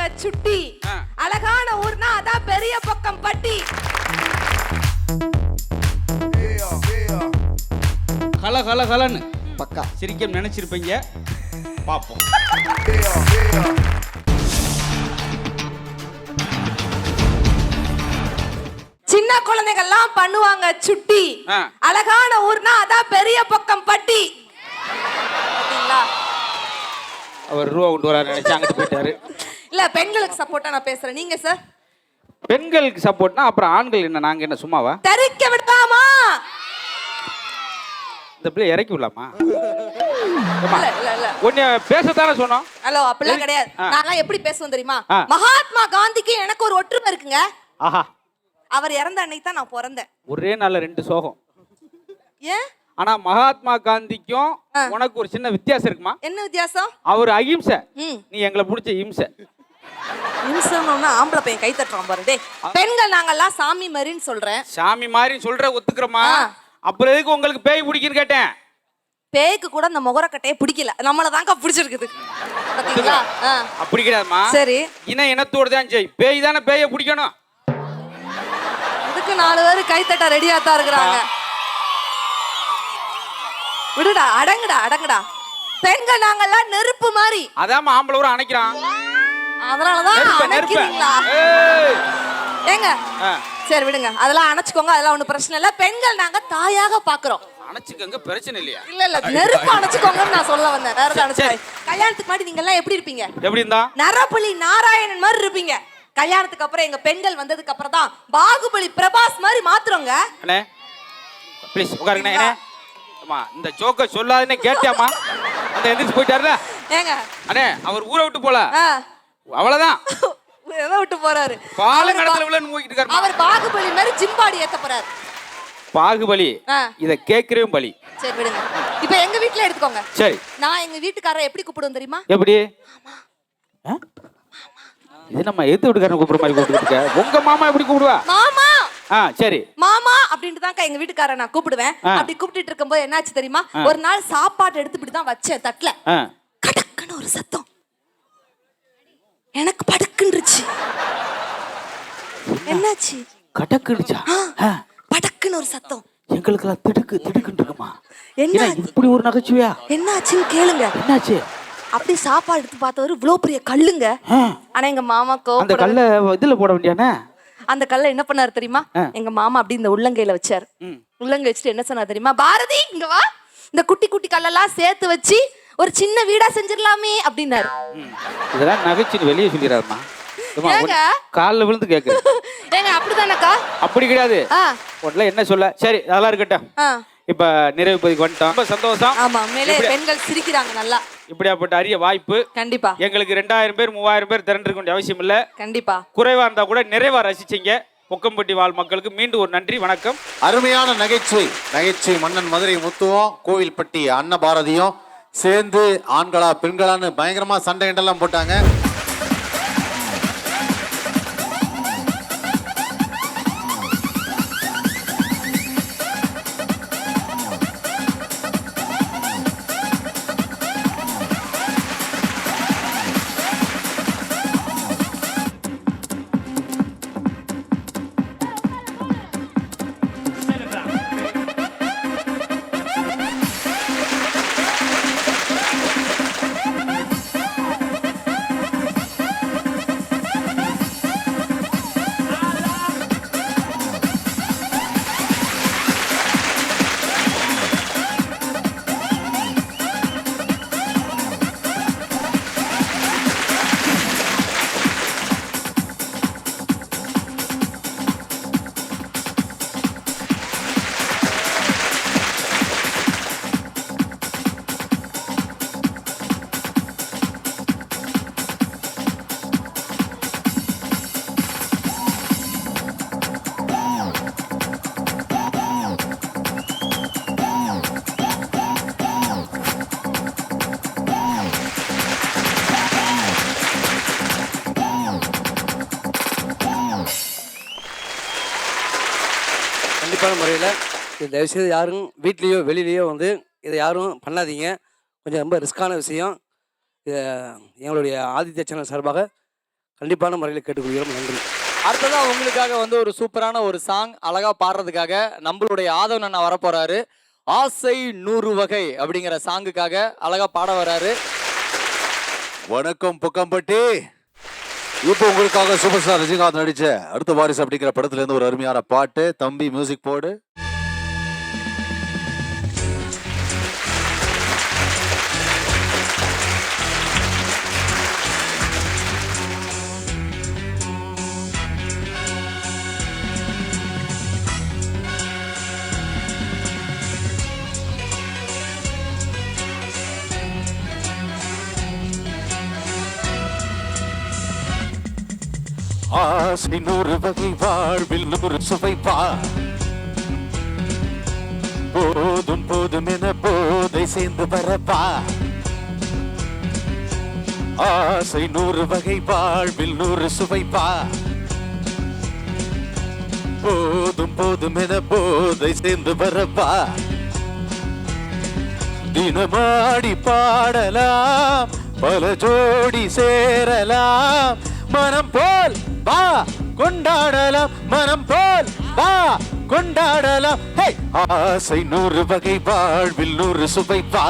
பண்ணுவாங்க சுட்டி. அழகான ஊர்னா அதான் பெரிய பக்கம் பட்டி. கல கல கலன்னு. பக்கா. சிரிக்க நினைச்சிருப்பீங்க. பார்ப்போம் சின்ன குழந்தைகள்லாம் பண்ணுவாங்க சுட்டி. அழகான ஊர்னா அதான் பெரிய பக்கம் பட்டி? அவர் ரூபா கொண்டு வராரு நினைச்சு அங்கிட்டு போயிட்டாரு. இல்ல பெண்களுக்கு சப்போர்ட்டா நான் பேசுறேன். நீங்க சார் பெண்களுக்கு சப்போர்ட்னா அப்புறம் ஆண்கள் என்ன நாங்க என்ன சும்மாவா? தெரிக்க விடாமா! இந்த பிள்ளை இறக்கி விடலாமா? இல்ல இல்ல இல்ல. உன்னை பேசத்தானே சொன்னோம்? ஹலோ அப்படிலாம்? கிடையாது. நான்லாம் எப்படி பேசுவோம் தெரியுமா. மகாத்மா காந்திக்கு எனக்கு ஒரு ஒற்றுமை இருக்குங்க. ஆஹா. அவர் இறந்த அன்னைக்கு தான் நான் பிறந்தேன். ஒரே நாள்ல ரெண்டு சோகம். ஏன்? ஆனா மகாத்மா காந்திக்கும். உனக்கு ஒரு சின்ன வித்தியாசம் இருக்குமா? என்ன வித்தியாசம்? அவர் அகிம்சை நீ எங்களை பிடிச்ச இம்சை. நிமிஷம்னா ஆம்பளை பையன் கை தட்டுறான் பாரு. டேய் பெண்கள் நாங்கெல்லாம் சாமி மாதிரின்னு சொல்றேன். சாமி மாதிரி சொல்ற ஒத்துக்கிறோமா. அப்புறம் எதுக்கு உங்களுக்கு பேய் பிடிக்குன்னு கேட்டேன்? பேய்க்கு கூட அந்த முகரக்கட்டையே பிடிக்கல. நம்மள தாங்க பிடிச்சிருக்குது. பாத்தீங்களா. அப்படி கிடையாதுமா சரி. இன இனத்தோடு தான் செய். பேய் தானே பேயை பிடிக்கணும். இதுக்கு நாலு பேர் கை தட்ட ரெடியா தான் இருக்கிறாங்க. விடுடா அடங்குடா அடங்குடா. பெண்கள் நாங்கெல்லாம் நெருப்பு மாதிரி. அதாம்மா ஆம்பளை ஊரை அணைக்கிறான். அதனாலதான் நெருப்ப நெருப்ப. அணைக்கிறீங்களா. ஏங்க சரி விடுங்க. அதெல்லாம் அணைச்சுக்கோங்க அதெல்லாம் ஒண்ணும் பிரச்சனை இல்ல. பெண்கள் நாங்க தாயாக பாக்குறோம். அணைச்சுக்கங்க பிரச்சனை இல்லையா? இல்ல இல்ல நெருப்பு அணைச்சுக்கோங்கன்னு நான் சொல்ல வந்தேன். சரி, அணைச்சுக்காதீங்க. கல்யாணத்துக்கு முன்னாடி நீங்க எல்லாம் எப்படி இருப்பீங்க? எப்படி இருந்தா? நரபலி நாராயணன் மாதிரி இருப்பீங்க. கல்யாணத்துக்கு அப்புறம் எங்க பெண்கள் வந்ததுக்கு அப்புறம் தான் பாகுபலி பிரபாஸ் மாதிரி மாத்துறோங்க. அண்ணே ப்ளீஸ் உட்காருங்கண்ணே அண்ணே. அம்மா இந்த ஜோக்க சொல்லாதுன்னு கேட்டியாம்மா? அந்த எந்திரிச்சு போயிட்டாருல? ஏங்க. அண்ணே அவர் ஊரை விட்டு போல. அவ்வளவுதான். எதை விட்டு போறாரு. பாலம் அவர் கடத்துல பா- விழன்னு போய்கிட்டு இருக்காரு அவர் பாகுபலி மாதிரி ஜிம்பாடி ஏத்த போறாரு. பாகுபலி. இத கேட்கிறேன் பலி. சரி விடுங்க. இப்ப எங்க வீட்ல எடுத்துக்கோங்க. சரி. நான் எங்க வீட்டுக்காரரை எப்படி கூப்பிடுவோம் தெரியுமா? எப்படி? இது நம்ம எதிர்த்து வீட்டுக்காரன் கூப்பிடுற மாதிரி கூப்பிட்டு உங்க மாமா எப்படி கூப்பிடுவா? மாமா. ஆ சரி. மாமா அப்படின்ட்டு தான் எங்க வீட்டுக்காரரை நான் கூப்பிடுவேன். அப்படி கூப்பிட்டுட்டு இருக்கும்போது என்னாச்சு தெரியுமா? ஒரு நாள் சாப்பாடு எடுத்து இப்படி தான் வச்சேன் தட்டுல. கடக்குன்னு ஒரு சத்தம். எனக்கு படுக்குன்றுச்சு. என்னாச்சு? கடக்குடுச்சா. படக்குன்னு ஒரு சத்தம். எங்களுக்கெல்லாம் திடுக்கு திடுக்குன்னு இருக்குமா என்ன இப்படி ஒரு நகைச்சுவையா? என்னாச்சுன்னு கேளுங்க. என்னாச்சு? அப்படி சாப்பாடு எடுத்து பார்த்தவரு இவ்வளோ பெரிய கல்லுங்க. ஆனா எங்க மாமா அந்த கல்ல இதுல போட வேண்டியானே? அந்த கல்லை என்ன பண்ணாரு தெரியுமா. எங்க மாமா அப்படி இந்த உள்ளங்கையில வச்சாரு. உள்ளங்கை வச்சுட்டு என்ன சொன்னார் தெரியுமா? பாரதி இங்க வா. இந்த குட்டி குட்டி கல்லெல்லாம் சேர்த்து வச்சு ஒரு சின்ன வீடா செஞ்சிடலாமே அப்படின்னாரு. ம். இதெல்லாம் நகைச்சுன்னு வெளியே சொல்லிடுறாருமா? காலில் விழுந்து கேட்கு ஏங்க அப்படிதானக்கா? அப்படி கிடையாது. உடனே என்ன சொல்ல? சரி அதெல்லாம் இருக்கட்டும். இப்ப நிறைவு பதிக்கு வந்துட்டோம். ரொம்ப சந்தோஷம். ஆமா மேலே பெண்கள் சிரிக்கிறாங்க நல்லா. இப்படியாப்பட்ட அரிய வாய்ப்பு. கண்டிப்பா. எங்களுக்கு ரெண்டாயிரம் பேர் மூவாயிரம் பேர் திரண்டிருக்க வேண்டிய அவசியம் இல்ல. கண்டிப்பா. குறைவா இருந்தா கூட நிறைவா ரசிச்சீங்க. பொக்கம்பட்டி வாழ் மக்களுக்கு மீண்டும் ஒரு நன்றி வணக்கம். அருமையான நகைச்சுவை. நகைச்சுவை மன்னன் மதுரை முத்துவும் கோவில்பட்டி அன்னபாரதியும். சேர்ந்து ஆண்களா பெண்களான்னு பயங்கரமா சண்டை எண்டெல்லாம் போட்டாங்க. கண்டிப்பான முறையில் இது தயவுசெய்து யாரும் வீட்லேயோ வெளியிலையோ வந்து இதை யாரும் பண்ணாதீங்க. கொஞ்சம் ரொம்ப ரிஸ்க்கான விஷயம். இதை எங்களுடைய ஆதித்ய சேனல் சார்பாக கண்டிப்பான முறையில் கேட்டுக்கொள்கிறோம். நன்றி. அடுத்ததா உங்களுக்காக வந்து ஒரு சூப்பரான ஒரு சாங் அழகா பாடுறதுக்காக நம்மளுடைய ஆதவன் அண்ணா வரப்போறாரு. ஆசை நூறு வகை அப்படிங்கிற சாங்குக்காக அழகா பாட வராரு வணக்கம் புக்கம்பட்டி. இப்போ உங்களுக்காக சூப்பர் ஸ்டார் ரஜினிகாந்த் நடிச்ச அடுத்த வாரிசு அப்படிங்கிற படத்துல இருந்து ஒரு அருமையான பாட்டு. தம்பி மியூசிக் போடு. ஆசை நூறு வகை வாழ்வில் நூறு சுவைப்பா போதும் போதும் என போதை சேர்ந்து வரப்பா ஆசை நூறு வகை வாழ்வில் நூறு சுவைப்பா போதும் போதும் என போதை சேர்ந்து வரப்பா தினமாடி பாடலாம் பல ஜோடி சேரலாம் மனம் போல் வா கொண்டாடலாம் மனம் போல். வா கொண்டாடலாம். ஹே! ஆசை நூறு வகை வாழ்வில் நூறு சுவைப்பா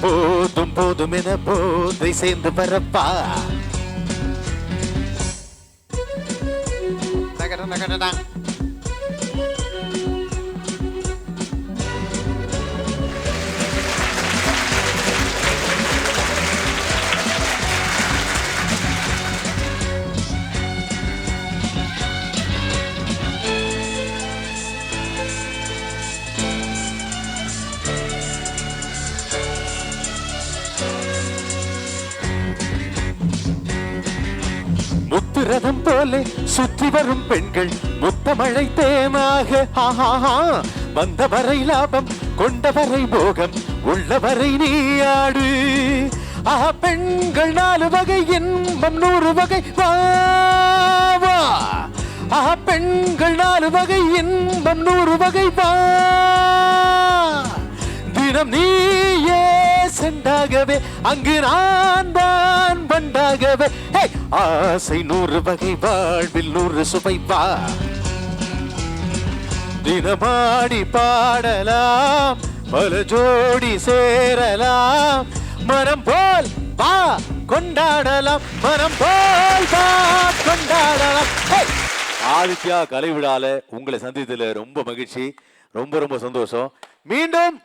போதும் போதும் என போதை சேர்ந்து வரப்பா. நகர நகடடா ரதம் போல சுற்றி வரும் பெண்கள் முத்தமழை தேனாக ஆஹாஹா. வந்தவரை லாபம் கொண்டவரை போகம் உள்ளவரை நீயாடு ஆஹா பெண்கள் நாலு வகை இன்பம் நூறு வகை வா ஆஹா பெண்கள் நாலு வகை இன்பம் நூறு வகை வா தினம் நீயே சென்றாகவே அங்கு நான் தான் பண்டாகவே ஹே! ஆசை நூறு வகை வாழ்வில் நூறு சுவைப்பா தினமாடி பாடலாம் பல ஜோடி சேரலாம். மரம் போல் பா கொண்டாடலாம். மரம் போல் பா கொண்டாடலாம். ஆதித்யா கலைவிழால உங்களை சந்தித்ததுல ரொம்ப மகிழ்ச்சி ரொம்ப ரொம்ப சந்தோஷம். மீண்டும்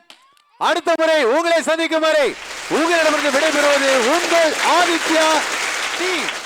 அடுத்த முறை உங்களை சந்திக்கும் வரை உங்களிடமிருந்து விடைபெறுவது உங்கள் ஆதித்யா டீம்